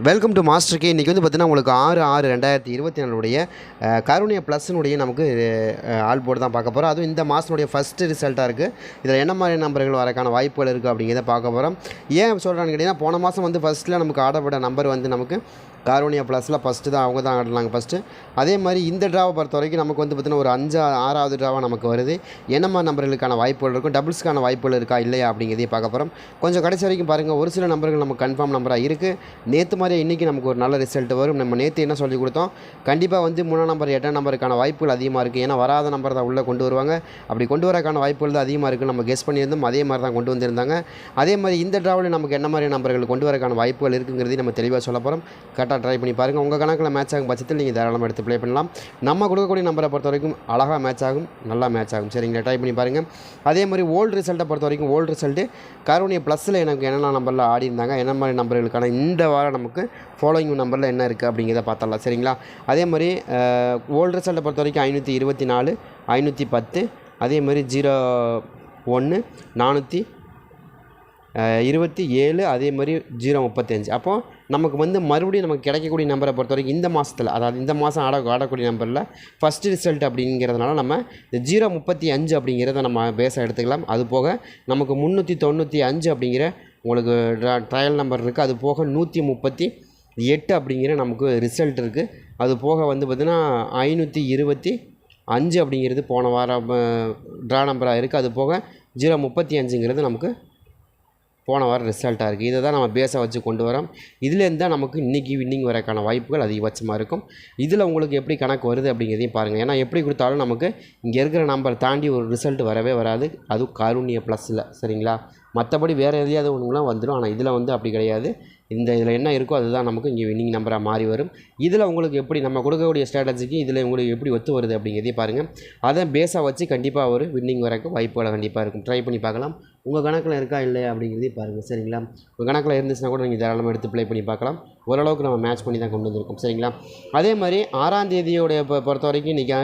Welcome to master K இன்றைக்கி வந்து பார்த்தீங்கன்னா உங்களுக்கு ஆறு ஆறு ரெண்டாயிரத்தி இருபத்தி நாலுடைய கருணிய ப்ளஸ்னுடைய நமக்கு ஆல் போர்டு தான் பார்க்க போகிறோம் அதுவும் இந்த மாதனுடைய ஃபஸ்ட்டு ரிசல்ட்டாக இருக்குது இதில் என்ன மாதிரி நம்பர்கள் வரக்கான வாய்ப்புகள் இருக்குது அப்படிங்கிறத பார்க்க போகிறோம் ஏன் சொல்கிறான்னு கேட்டிங்கன்னா போன மாதம் வந்து ஃபஸ்ட்டில் நமக்கு ஆடப்பட்ட நம்பர் வந்து நமக்கு கார்போனியா ப்ளஸில் ஃபஸ்ட்டு தான் அவங்க தான் ஆடினாங்க ஃபஸ்ட்டு அதே மாதிரி இந்த ட்ராவை பொறுத்த வரைக்கும் நமக்கு வந்து பார்த்திங்கன்னா ஒரு அஞ்சா ஆறாவது ட்ராவாக நமக்கு வருது. என்ன மாதிரி நம்பர்களுக்கான வாய்ப்புகள் இருக்கும்? டபுள்ஸ்க்கான வாய்ப்புகள் இருக்கா? இல்லையா? அப்படிங்கிறதையும் பார்க்க போகிறோம் கொஞ்சம் கடைசி வரைக்கும் பாருங்கள் ஒரு சில நம்பர்கள் நமக்கு கன்ஃபார்ம் நம்பராக இருக்குது நேற்று மாதிரி இன்றைக்கி நமக்கு ஒரு நல்ல ரிசல்ட் வரும். நம்ம நேற்று என்ன சொல்லி கொடுத்தோம்? கண்டிப்பாக வந்து மூணாம் நம்பர் எட்டாம் நம்பருக்கான வாய்ப்புகள் அதிகமாக இருக்குது ஏன்னா வராத நம்பர் தான் உள்ளே கொண்டு வருவாங்க. அப்படி கொண்டு வரக்கான வாய்ப்புகள் தான் அதிகமாக இருக்குது நம்ம கெஸ் பண்ணியிருந்தோம். அதே மாதிரி தான் கொண்டு வந்திருந்தாங்க. அதே மாதிரி இந்த ட்ராவலில் நமக்கு என்ன மாதிரி நம்பர்கள் கொண்டு வரக்கான வாய்ப்புகள் இருக்குங்கிறதையும் நம்ம தெளிவாக சொல்ல போகிறோம் கரெக்டாக ட்ரை பண்ணி பாருங்கள் உங்கள் கணக்கில் மேட்ச் ஆகும் பட்சத்தில் நீங்கள் தாராளமாக எடுத்து ப்ளே பண்ணலாம். நம்ம கொடுக்கக்கூடிய நம்பரை பொறுத்த வரைக்கும் அழகாக மேட்ச் ஆகும் நல்லா மேட்ச் ஆகும். சரிங்களா ட்ரை பண்ணி பாருங்கள் அதே மாதிரி ஓல்டு ரிசல்ட்டை பொறுத்த வரைக்கும் ஓல்டு ரிசல்ட்டு கருணிய ப்ளஸில் எனக்கு என்னென்ன நம்பரில் ஆடி இருந்தாங்க என்ன மாதிரி நம்பர்களுக்கான இந்த வாரம் நமக்கு ஃபாலோயிங் நம்பரில் என்ன இருக்குது அப்படிங்கிறத பார்த்தலாம் சரிங்களா? அதே மாதிரி ஓல்டு ரிசல்ட்டை பொறுத்த வரைக்கும் ஐநூற்றி இருபத்தி நாலு ஐநூற்றி பத்து அதே மாதிரி ஜீரோ ஒன்று நானூற்றி இருபத்தி ஏழு அதே மாதிரி ஜீரோ முப்பத்தஞ்சு அப்போது நமக்கு வந்து மறுபடியும் நமக்கு கிடைக்கக்கூடிய நம்பரை பொறுத்த வரைக்கும் இந்த மாதத்தில் அதாவது இந்த மாதம் ஆட ஆடக்கூடிய நம்பரில் ஃபஸ்ட்டு ரிசல்ட் அப்படிங்கிறதுனால நம்ம இந்த ஜீரோ முப்பத்தி அஞ்சு அப்படிங்கிறத நம்ம பேச எடுத்துக்கலாம். அது போக நமக்கு முந்நூற்றி தொண்ணூற்றி அஞ்சு அப்படிங்கிற உங்களுக்கு ட்ரையல் நம்பர் இருக்குது அது போக நூற்றி முப்பத்தி எட்டு அப்படிங்கிற நமக்கு ரிசல்ட் இருக்குது அது போக வந்து பார்த்திங்கன்னா ஐநூற்றி இருபத்தி அஞ்சு அப்படிங்கிறது போன வாரம் ட்ரா நம்பராக இருக்குது அது போக ஜீரோ முப்பத்தி அஞ்சுங்கிறது நமக்கு போன வாரம் ரிசல்ட்டாக இருக்குது இதை தான் நம்ம பேஸாக வச்சு கொண்டு வரோம். இதுலேருந்து தான் நமக்கு இன்றைக்கி வின்னிங் வரக்கான வாய்ப்புகள் அதிகபட்சமாக இருக்கும். இதில் உங்களுக்கு எப்படி கணக்கு வருது அப்படிங்கிறதையும் பாருங்கள் ஏன்னா எப்படி கொடுத்தாலும் நமக்கு இங்கே இருக்கிற நம்பர் தாண்டி ஒரு ரிசல்ட் வரவே வராது. அதுவும் காரூணிய ப்ளஸில் சரிங்களா? மற்றபடி வேறு எதையாவது ஒன்றுலாம் வந்துடும் ஆனால் இதில் வந்து அப்படி கிடையாது. இந்த இதில் என்ன இருக்கோ அதுதான் நமக்கு இங்கே வின்னிங் நம்பராக மாறி வரும். இதில் உங்களுக்கு எப்படி நம்ம கொடுக்கக்கூடிய ஸ்ட்ராட்டஜிக்கு இதில் உங்களுக்கு எப்படி ஒத்து வருது அப்படிங்கிறதையும் பாருங்கள் அதை பேஸாக வச்சு கண்டிப்பாக ஒரு வின்னிங் வரக்கு வாய்ப்புகளை கண்டிப்பாக இருக்கும். ட்ரை பண்ணி பார்க்கலாம். உங்கள் கணக்கில் இருக்கா இல்லையா அப்படிங்கிறதையும் பாருங்கள் சரிங்களா? உங்கள் கணக்கில் இருந்துச்சுன்னா கூட நீங்கள் தாராளமாக எடுத்து ப்ளே பண்ணி பார்க்கலாம். ஓரளவுக்கு நம்ம மேட்ச் பண்ணி தான் கொண்டு வந்திருக்கோம். சரிங்களா? அதே மாதிரி ஆறாம் தேதியோடைய இப்போ பொறுத்த வரைக்கும் இன்றைக்கி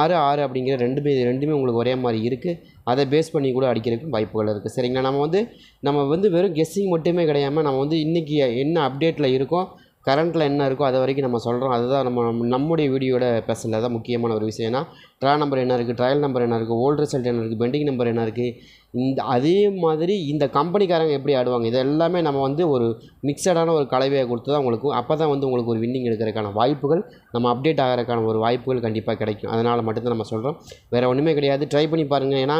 ஆறு ஆறு அப்படிங்கிற ரெண்டுமே ரெண்டுமே உங்களுக்கு ஒரே மாதிரி இருக்குது அதை பேஸ் பண்ணி கூட அடிக்கிறதுக்கு வாய்ப்புகள் இருக்குது சரிங்களா? நம்ம வந்து நம்ம வந்து வெறும் கெஸ்ஸிங் மட்டுமே கிடையாமல் நம்ம வந்து இன்றைக்கி என்ன அப்டேட்டில் இருக்கோ கரண்ட்டில் என்ன இருக்கோ அது வரைக்கும் நம்ம சொல்கிறோம் அதுதான் நம்ம நம்ம- நம்முடைய வீடியோட பேசல தான் முக்கியமான ஒரு விஷயம்னா ட்ரா நம்பர் என்ன இருக்குது ட்ரையல் நம்பர் என்ன இருக்குது ஓல்டு ரிசல்ட் என்ன இருக்குது பெண்டிங் நம்பர் என்ன இருக்குது இந்த அதே மாதிரி இந்த கம்பெனிக்காரங்க எப்படி ஆடுவாங்க இது எல்லாமே நம்ம வந்து ஒரு மிக்சடான ஒரு கலவையை கொடுத்து தான் உங்களுக்கு அப்போ தான் வந்து உங்களுக்கு ஒரு வின்னிங் எடுக்கிறதுக்கான வாய்ப்புகள் நம்ம அப்டேட் ஆகிறதுக்கான ஒரு வாய்ப்புகள் கண்டிப்பாக கிடைக்கும். அதனால் மட்டும்தான் நம்ம சொல்கிறோம் வேறு ஒன்றுமே கிடையாது. ட்ரை பண்ணி பாருங்கள் ஏன்னா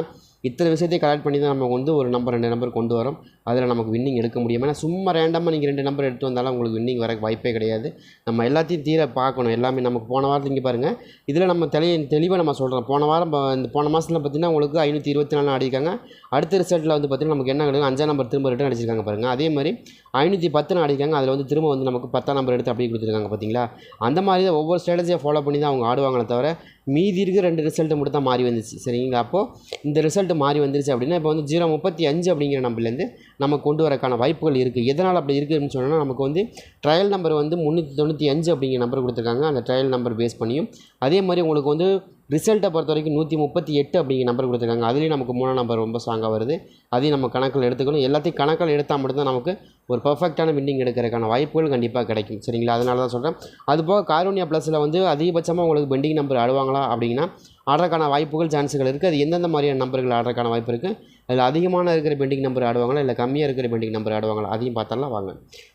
இத்தனை விஷயத்தையும் கலெக்ட் பண்ணி தான் நம்ம வந்து ஒரு நம்பர் ரெண்டு நம்பர் கொண்டு வரோம். அதில் நமக்கு வின்னிங் எடுக்க முடியும். ஏன்னா சும்மா ரேண்டமாக நீங்கள் ரெண்டு நம்பர் எடுத்து வந்தாலும் உங்களுக்கு வின்னிங் வர வாய்ப்பே கிடையாது. நம்ம எல்லாத்தையும் தீர பார்க்கணும். எல்லாமே நமக்கு போன வாரத்தில் இங்கே பாருங்கள் இதில் நம்ம தெளி தெளிவாக நம்ம சொல்கிறோம் போன வாரம் இந்த போன மாதத்தில் பார்த்தீங்கன்னா உங்களுக்கு ஐநூற்றி இருபத்தி நாலு அடிக்காங்க அடுத்த ரிசல்ட்டில் வந்து பார்த்திங்கன்னா நமக்கு என்ன கிடைக்கும் அஞ்சாம் நம்பர் திரும்ப ரிட்டன் அடிச்சிருக்காங்க பாருங்கள் அதே மாதிரி ஐநூற்றி பத்துன்னு அடிக்காங்க அதில் வந்து திரும்ப வந்து நமக்கு பத்தாம் நம்பர் எடுத்து அப்படியே கொடுத்துருக்காங்க பார்த்தீங்களா அந்த மாதிரி தான் ஒவ்வொரு ஸ்ட்ராட்டஜியை ஃபாலோ பண்ணி தான் அவங்க ஆடுவாங்களே தவிர மீதி இருக்க ரெண்டு ரிசல்ட்டு மட்டும் தான் மாறி வந்துச்சு. சரிங்களா? அப்போது இந்த ரிசல்ட் மாறி வந்துருச்சு அப்படின்னா இப்போ வந்து ஜீரோ முப்பத்தி அஞ்சு அப்படிங்கிற நம்பர்லேருந்து நம்ம கொண்டு வரக்கான வாய்ப்புகள் இருக்குது எதனால் அப்படி இருக்குதுன்னு சொன்னால் நமக்கு வந்து ட்ரையல் நம்பர் வந்து முந்நூற்றி தொண்ணூற்றி அஞ்சு அப்படிங்கிற நம்பர் கொடுத்துருக்காங்க. அந்த ட்ரையல் நம்பர் பேஸ் பண்ணியும் அதே மாதிரி உங்களுக்கு வந்து ரிசல்ட்டை பொறுத்த வரைக்கும் நூற்றி முப்பத்தி எட்டு அப்படிங்கிற நம்பர் கொடுத்துருக்காங்க. அதுலேயும் நமக்கு மூணாம் நம்பர் ரொம்ப ஸ்ட்ராங்காக வருது. அதையும் நம்ம கணக்கில் எடுத்துக்கணும். எல்லாத்தையும் கணக்கில் எடுத்தால் மட்டும்தான் நமக்கு ஒரு பர்ஃபெக்டான வின்னிங் எடுக்கிறதுக்கான வாய்ப்புகள் கண்டிப்பாக கிடைக்கும். சரிங்களா? அதனால தான் சொல்கிறேன் அதுபோக காரோனியா ப்ளஸில் வந்து அதிகபட்சமாக உங்களுக்கு பெண்டிங் நம்பர் ஆடுவாங்களா அப்படின்னா ஆடுறதுக்கான வாய்ப்புகள் சான்ஸுகள் இருக்குது அது எந்தெந்த மாதிரியான நம்பர்கள் ஆடுறதுக்கான வாய்ப்பு இருக்குது அதில் அதிகமான இருக்கிற பெண்டிங் நம்பர் ஆடுவாங்களா இல்லை கம்மியாக இருக்கிற பெண்டிங் நம்பர் ஆடுவாங்களா அதையும் பார்த்தரலாம் வாங்க.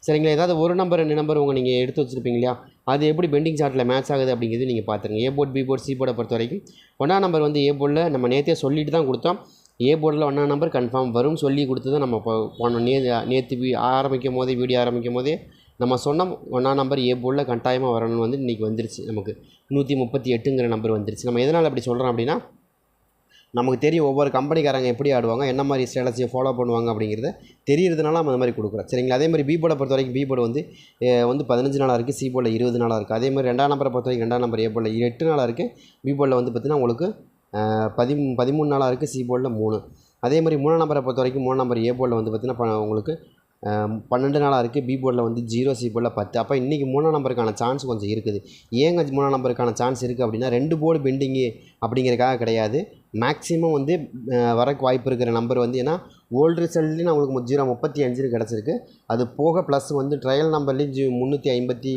சரிங்களா? ஏதாவது ஒரு நம்பர் ரெண்டு நம்பர் உங்கள் நீங்கள் எடுத்து வச்சுருப்பீங்க இல்லையா? அது எப்படி பெண்டிங் சார்ட்டில் மேட்ச் ஆகுது அப்படிங்கிறது நீங்கள் பார்த்துருங்க. A board B board C போர்டை பொறுத்த வரைக்கும் ஒன்றாம் நம்பர் வந்து ஏ போர்டில் நம்ம நேற்றே சொல்லிட்டு தான் கொடுத்தோம். ஏ போர்டில் ஒன்றா நம்பர் கன்ஃபார்ம் வரும் சொல்லி கொடுத்து தான் நம்ம இப்போ போன நே நேற்று வீ ஆரம்பிக்கும் போதே வீடியோ ஆரம்பிக்கும் போதே நம்ம சொன்னோம் ஒன்றா நம்பர் ஏ போர்டில் கட்டாயமாக வரணும்னு வந்து இன்றைக்கி வந்துருச்சு நமக்கு. நூற்றி முப்பத்தி எட்டுங்கிற நம்பர் வந்துருச்சு. நம்ம எதனால் அப்படி சொல்கிறோம் அப்படின்னா நமக்கு தெரியும் ஒவ்வொரு கம்பெனிக்காரங்க எப்படி ஆடுவாங்க என்ன மாதிரி ஸ்ட்ராட்டஜியை ஃபாலோ பண்ணுவாங்க அப்படிங்கிறத தெரியறதுனால நம்ம அந்த மாதிரி கொடுக்குறோம். சரிங்களா? அதே மாதிரி பி போர்டை பொறுத்த வரைக்கும் பி போர்டு வந்து வந்து பதினஞ்சு நாளாக இருக்குது சி போர்டில் இருபது நாளாக இருக்குது அதே மாதிரி ரெண்டாம் நம்பரை பொறுத்த வரைக்கும் ரெண்டாம் நம்பர் ஏ போர்டில் எட்டு நாளாக இருக்குது பி போர்டில் வந்து பார்த்திங்கன்னா உங்களுக்கு பதி பதிமூணு நாளாக இருக்குது சி போர்டில் மூணு. அதே மாதிரி மூணாம் நம்பரை பொறுத்த வரைக்கும் மூணாம் நம்பர் ஏ போர்டில் வந்து பார்த்திங்கன்னா உங்களுக்கு பன்னெண்டு நாளாக இருக்குது பி போர்டில் வந்து ஜீரோ சி போர்டில் பத்து. அப்போ இன்றைக்கி மூணாம் நம்பருக்கான சான்ஸ் கொஞ்சம் இருக்குது. ஏங்க மூணாம் நம்பருக்கான சான்ஸ் இருக்குது அப்படின்னா ரெண்டு போர்டு பெண்டிங்கு அப்படிங்கிறதுக்காக கிடையாது. மேக்ஸிமம் வந்து வரக்கு வாய்ப்பு இருக்கிற நம்பர் வந்து ஏன்னா ஓல்டு ரிசல்ட்லேயும் நம்மளுக்கு ஜீரோ முப்பத்தி அஞ்சுன்னு கிடச்சிருக்கு. அது போக ப்ளஸ் வந்து ட்ரையல் நம்பர்லேயும் ஜி முந்நூற்றி ஐம்பத்தி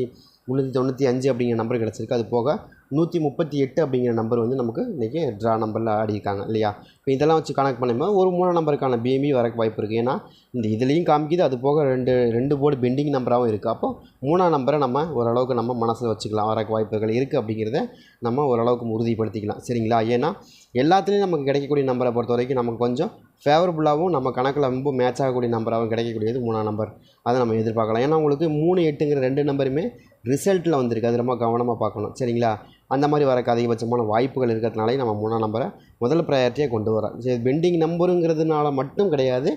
முந்நூற்றி தொண்ணூற்றி அஞ்சு அப்படிங்கிற நம்பர் கிடச்சிருக்கு. அது போக நூற்றி முப்பத்தி எட்டு அப்படிங்கிற நம்பர் வந்து நமக்கு இன்றைக்கி ட்ரா நம்பரில் ஆடிருக்காங்க இல்லையா? இப்போ இதெல்லாம் வச்சு கணக்கு பண்ணும்போது ஒரு மூணு நம்பருக்கான பிஎம்பி வரக்கு வாய்ப்பு இருக்குது ஏன்னா இந்த இதுலேயும் காமிக்குது அது போக ரெண்டு ரெண்டு போர்டு பெண்டிங் நம்பராகவும் இருக்குது அப்போ மூணாம் நம்பரை நம்ம ஓரளவுக்கு நம்ம மனசில் வச்சுக்கலாம். வரக்கு வாய்ப்புகள் இருக்குது அப்படிங்கிறத நம்ம ஓரளவுக்கு உறுதிப்படுத்திக்கலாம். சரிங்களா? ஏன்னா எல்லாத்துலேயும் நமக்கு கிடைக்கக்கூடிய நம்பரை பொறுத்த வரைக்கும் நமக்கு கொஞ்சம் ஃபேவரபுளாகவும் நம்ம கணக்கில் ரொம்ப மேட்ச் ஆகக்கூடிய நம்பராகவும் கிடைக்கக்கூடியது மூணாம் நம்பர் அதை நம்ம எதிர்பார்க்கலாம். ஏன்னா உங்களுக்கு மூணு எட்டுங்கிற ரெண்டு நம்பருமே ரிசல்ட்டில் வந்திருக்கு. அது ரொம்ப கவனமாக பார்க்கணும். சரிங்களா? அந்த மாதிரி வரக்கு அதிகபட்சமான வாய்ப்புகள் இருக்கிறதுனாலே நம்ம மூணாம் நம்பரை முதல் ப்ரையாரிட்டியாக கொண்டு வரோம் சரி பெண்டிங் நம்பருங்கிறதுனால மட்டும் கிடையாது.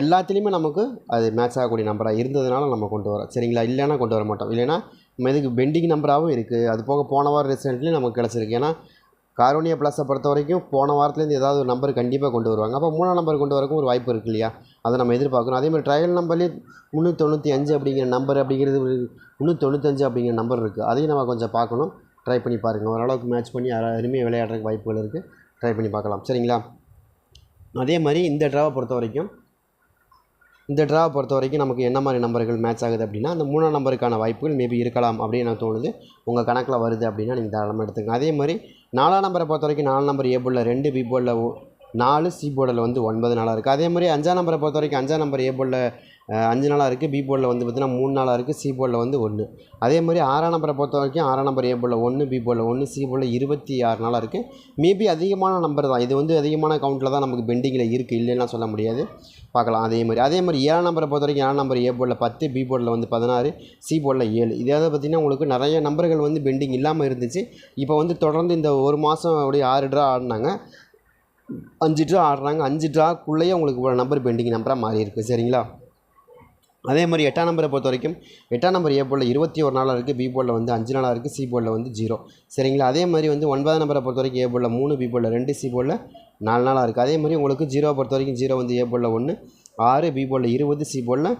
எல்லாத்துலேயுமே நமக்கு அது மேட்ச் ஆகக்கூடிய நம்பராக இருந்ததுனால நம்ம கொண்டு வரோம் சரிங்களா? இல்லைன்னா கொண்டு வர மாட்டோம். இல்லைன்னா நம்ம இதுக்கு பெண்டிங் நம்பராகவும் இருக்குது அது போக போன வாரம் ரிசல்ட்லேயும் நமக்கு கிடச்சிருக்கு. ஏன்னா காரோனிய ப்ளஸை பொறுத்த வரைக்கும் போன வாரத்துலேருந்து ஏதாவது ஒரு நம்பர் கண்டிப்பாக கொண்டு வருவாங்க. அப்போ மூணாம் நம்பர் கொண்டு வரக்கும் ஒரு வாய்ப்பு இருக்கு இல்லையா? அதை நம்ம எதிர்பார்க்கணும். அதே மாதிரி ட்ரையல் நம்பர்லேயே முந்நூற்றி தொண்ணூற்றி அஞ்சு அப்படிங்கிற நம்பர் அப்படிங்கிறது ஒரு முந்நூற்றி தொண்ணூத்தஞ்சு அப்படிங்கிற நம்பர் இருக்குது அதையும் நம்ம கொஞ்சம் பார்க்கணும். ட்ரை பண்ணி பாருங்கள் ஓரளவுக்கு மேட்ச் பண்ணி அருமையாக விளையாடுறதுக்கு வாய்ப்புகள் இருக்குது ட்ரை பண்ணி பார்க்கலாம். சரிங்களா? அதே மாதிரி இந்த ட்ராவை பொறுத்த வரைக்கும் இந்த ட்ராவை பொறுத்த வரைக்கும் நமக்கு என்ன மாதிரி நம்பர்கள் மேட்ச் ஆகுது அப்படின்னா அந்த மூணாம் நம்பருக்கான வாய்ப்புகள் மேபி இருக்கலாம் அப்படின்னு எனக்கு தோணுது. உங்கள் கணக்கில் வருது அப்படின்னா நீங்கள் தாராளமாக எடுத்துக்கங்க. அதே மாதிரி நாலாம் நம்பரை பொறுத்த வரைக்கும் நாலு நம்பர் ஏ போர்டில் ரெண்டு பி போர்டில் நாலு சி போர்டில் வந்து ஒன்பது நாளாக இருக்குது அதே மாதிரி அஞ்சாம் நம்பரை பொறுத்த வரைக்கும் அஞ்சாம் நம்பர் ஏ போர்டில் அஞ்சு நாளாக இருக்குது பி போர்டில் வந்து பார்த்திங்கன்னா மூணு நாளாக இருக்குது சி போர்டில் வந்து ஒன்று அதே மாதிரி ஆறாம் நம்பரை பொறுத்த வரைக்கும் ஆறாம் நம்பர் ஏ போர்டில் ஒன்று பி போர்டில் ஒன்று சி போர்டில் இருபத்தி ஆறு நாளாக இருக்குது மேபி அதிகமான நம்பர் தான். இது வந்து அதிகமான கவுண்ட்டில் தான் நமக்கு பெண்டிங்கில் இருக்குது இல்லைன்னா சொல்ல முடியாது. பார்க்கலாம். அதே மாதிரி அதே மாதிரி ஏழாம் நம்பரை பொறுத்த வரைக்கும் ஏழாம் நம்பர் ஏ போர்டில் பத்து பி போர்டில் வந்து பதினாறு சி போர்டில் ஏழு. இதாவது பார்த்திங்கன்னா உங்களுக்கு நிறைய நம்பர்கள் வந்து பெண்டிங் இல்லாமல் இருந்துச்சு. இப்போ வந்து தொடர்ந்து இந்த ஒரு மாதம் அப்படியே ஆறு ட்ரா ஆடினாங்க. அஞ்சு ட்ரா ஆடுறாங்க. அஞ்சு ட்ராக்குள்ளேயே உங்களுக்கு நம்பர் பெண்டிங் நம்பராக மாறி இருக்குது சரிங்களா? அதே மாதிரி எட்டாம் நம்பரை பொறுத்த வரைக்கும் எட்டாம் நம்பர் ஏ போர்டில் இருபத்தி ஒரு நாளாக இருக்குது பி போர்டில் வந்து அஞ்சு நாளாக இருக்குது சி போர்டில் வந்து ஜீரோ சரிங்களா? அதே மாதிரி வந்து ஒன்பதாம் நம்பரை பொறுத்த வரைக்கும் ஏ போர்டில் மூணு பி போர்டில் ரெண்டு சி போர்டில் நாலு நாளாக இருக்குது அதே மாதிரி உங்களுக்கு ஜீரோவை பொறுத்த வரைக்கும் ஜீரோ வந்து ஏ போர்டில் ஒன்று ஆறு பி போர்டில் இருபது சி போர்டில்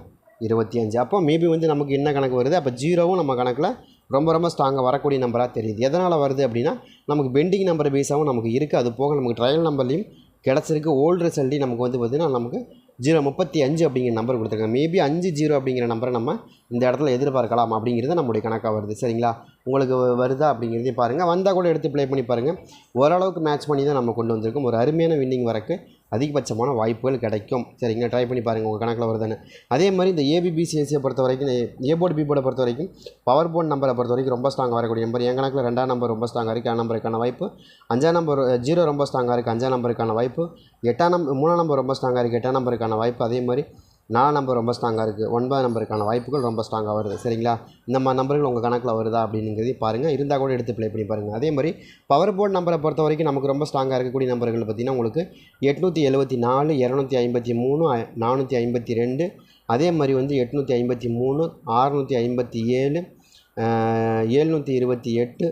இருபத்தி அஞ்சு. அப்போ மேபி வந்து நமக்கு என்ன கணக்கு வருது? அப்போ ஜீரோவும் நம்ம கணக்கில் ரொம்ப ரொம்ப ஸ்ட்ராங்காக வரக்கூடிய நம்பராக தெரியுது. எதனால் வருது அப்படின்னா நமக்கு பெண்டிங் நம்பர் பேஸாகவும் நமக்கு இருக்குது அது போக நமக்கு ட்ரையல் நம்பர்லேயும் கிடச்சிருக்கு. ஓல்டு ரிசல்ட்டையும் நமக்கு வந்து பார்த்திங்கன்னா நமக்கு ஜீரோ முப்பத்தி அஞ்சு அப்படிங்கிற நம்பர் கொடுத்துருக்காங்க. மேபி அஞ்சு ஜீரோ அப்படிங்கிற நம்பரை நம்ம இந்த இடத்துல எதிர்பார்க்கலாம் அப்படிங்கிறது நம்முடைய கணக்காக வருது. சரிங்களா? உங்களுக்கு வருதா அப்படிங்கிறதையும் பாருங்கள் வந்தால் கூட எடுத்து ப்ளே பண்ணி பாருங்கள் ஓரளவுக்கு மேட்ச் பண்ணி தான் நம்ம கொண்டு வந்திருக்கோம். ஒரு அருமையான வின்னிங் வரக்கு அதிகபட்சமான வாய்ப்புகள் கிடைக்கும். சரிங்க ட்ரை பண்ணி பாருங்கள் உங்கள் கணக்கில் வருதுன்னு. அதே மாதிரி இந்த ஏபிபிசிஎஸ்சியை பொறுத்த வரைக்கும் ஏ போர்டு பி போர்டை பொறுத்த வரைக்கும் பவர் போர்ட் நம்பரை பொறுத்த வரைக்கும் ரொம்ப ஸ்ட்ராங்காக வரக்கூடிய நம்பர் என் கணக்கில் ரெண்டாம் நம்பர் ரொம்ப ஸ்ட்ராங்காக இருக்குது ஏழாம் நம்பருக்கான வாய்ப்பு. அஞ்சாம் நம்பர் ஜீரோ ரொம்ப ஸ்ட்ராங்காக இருக்குது அஞ்சாம் நம்பருக்கான வாய்ப்பு. எட்டாம் நம்பர் மூணாம் நம்பர் ரொம்ப ஸ்ட்ராங்காக இருக்குது எட்டாம் நம்பருக்கான வாய்ப்பு. அதே மாதிரி நாலு நம்பர் ரொம்ப ஸ்ட்ராங்காக இருக்குது ஒன்பது நம்பருக்கான வாய்ப்புகள் ரொம்ப ஸ்ட்ராங்காக வருது. சரிங்களா? இந்த மாதிரி நம்பர்கள் உங்கள் கணக்கில் வருதா அப்படிங்கிறதையும் பாருங்கள் இருந்தால் கூட எடுத்து ப்ளே பண்ணி பாருங்கள் அதே மாதிரி பவர் போர்ட் நம்பரை பொறுத்த வரைக்கும் நமக்கு ரொம்ப ஸ்ட்ராங்காக இருக்கக்கூடிய நம்பர்கள் பார்த்திங்கன்னா உங்களுக்கு எட்நூற்றி எழுபத்தி நாலு இரநூத்தி ஐம்பத்தி மூணு நானூற்றி ஐம்பத்தி ரெண்டு. அதே மாதிரி வந்து எட்நூற்றி ஐம்பத்தி மூணு ஆறுநூற்றி ஐம்பத்தி ஏழு ஏழ்நூற்றி இருபத்தி எட்டு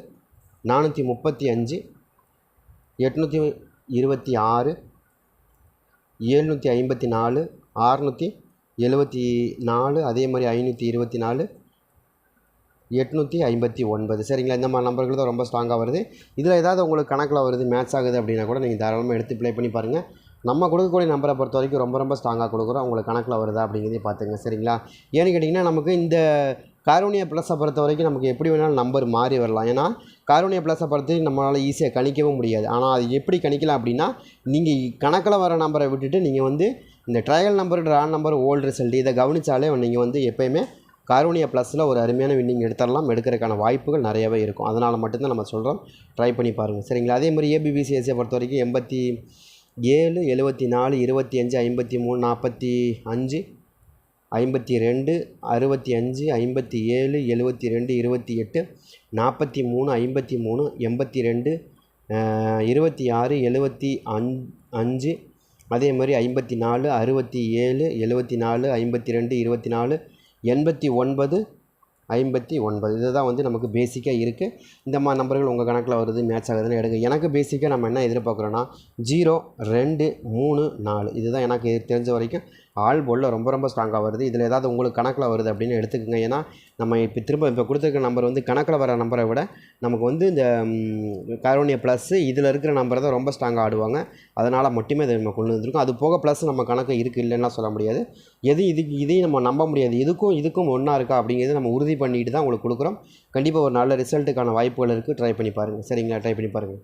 நானூற்றி முப்பத்தி அஞ்சு எட்நூற்றி இருபத்தி ஆறு ஏழ்நூற்றி ஐம்பத்தி நாலு ஆறுநூற்றி எழுபத்தி நாலு அதே மாதிரி ஐநூற்றி இருபத்தி நாலு எட்நூற்றி ஐம்பத்தி ஒன்பது. சரிங்களா? இந்த மாதிரி நம்பர்கள் தான் ரொம்ப ஸ்ட்ராங்காக வருது. இதில் ஏதாவது உங்களுக்கு கணக்கில் வருது மேட்ச் ஆகுது அப்படின்னா கூட நீங்கள் தாராளமாக எடுத்து ப்ளே பண்ணி பாருங்கள் நம்ம கொடுக்கக்கூடிய நம்பரை பொறுத்த வரைக்கும் ரொம்ப ரொம்ப ஸ்ட்ராங்காக கொடுக்குறோம். உங்களுக்கு கணக்கில் வருதா அப்படிங்கிறதே பார்த்துங்க. சரிங்களா? ஏன்னு கேட்டிங்கன்னா நமக்கு இந்த காரோனியா ப்ளஸை பொறுத்த வரைக்கும் நமக்கு எப்படி வேணாலும் நம்பர் மாறி வரலாம். ஏன்னா காரோனியா ப்ளஸை பொறுத்து நம்மளால் ஈஸியாக கணிக்கவும் முடியாது. ஆனால் அது எப்படி கணிக்கலாம் அப்படின்னா நீங்கள் கணக்கில் வர நம்பரை விட்டுட்டு நீங்கள் வந்து இந்த trial number draw number old result இதை கவனித்தாலே நீங்கள் வந்து எப்போயுமே காரோனியா ப்ளஸில் ஒரு அருமையான வின்னிங் எடுத்துடலாம். எடுக்கிறதுக்கான வாய்ப்புகள் நிறையவே இருக்கும். அதனால் மட்டும்தான் நம்ம சொல்கிறோம் ட்ரை பண்ணி பாருங்கள் சரிங்களா? அதே மாதிரி ஏபிபிசிஎஸ்சியை பொறுத்த வரைக்கும் எண்பத்தி ஏழு எழுபத்தி நாலு இருபத்தி அஞ்சு ஐம்பத்தி மூணு நாற்பத்தி அஞ்சு ஐம்பத்தி ரெண்டு அறுபத்தி அஞ்சு ஐம்பத்தி ஏழு எழுபத்தி ரெண்டு இருபத்தி எட்டு நாற்பத்தி மூணு ஐம்பத்தி மூணு எண்பத்தி ரெண்டு இருபத்தி ஆறு எழுபத்தி அஞ்சு அஞ்சு அதே மாதிரி ஐம்பத்தி நாலு அறுபத்தி ஏழு எழுபத்தி நாலு ஐம்பத்தி ரெண்டு இருபத்தி நாலு எண்பத்தி ஒன்பது ஐம்பத்தி ஒன்பது இதுதான் வந்து நமக்கு பேசிக்காக இருக்குது இந்த மாதிரி நம்பர்கள் உங்கள் கணக்கில் வருது மேட்ச் ஆகுதுன்னு எடுங்க. எனக்கு பேசிக்காக நம்ம என்ன எதிர்பார்க்குறோன்னா ஜீரோ ரெண்டு மூணு நாலு. இதுதான் எனக்கு தெரிஞ்ச வரைக்கும் ஆள் போர்டில் ரொம்ப ரொம்ப ஸ்ட்ராங்காக வருது. இதில் ஏதாவது உங்களுக்கு கணக்கில் வருது அப்படின்னு எடுத்துக்கோங்க. ஏன்னா நம்ம இப்போ திரும்ப இப்போ கொடுத்துருக்க நம்பர் வந்து கணக்கில் வர நம்பரை விட நமக்கு வந்து இந்த காரோனியா ப்ளஸ்ஸு இதில் இருக்கிற நம்பரை தான் ரொம்ப ஸ்ட்ராங்காக ஆடுவாங்க. அதனால் மட்டுமே இதை நம்ம கொண்டு வந்திருக்கோம். அது போக ப்ளஸ் நம்ம கணக்கு இருக்குது இல்லைன்னா சொல்ல முடியாது. எது இதுக்கு இதையும் நம்ம நம்ப முடியாது. இதுக்கும் இதுக்கும் ஒன்றா இருக்கா அப்படிங்கிறது நம்ம உறுதி பண்ணிட்டு தான் உங்களுக்கு கொடுக்குறோம். கண்டிப்பாக ஒரு நல்ல ரிசல்ட்டுக்கான வாய்ப்புகள் இருக்குது ட்ரை பண்ணி பாருங்கள் சரிங்களா? ட்ரை பண்ணி பாருங்கள்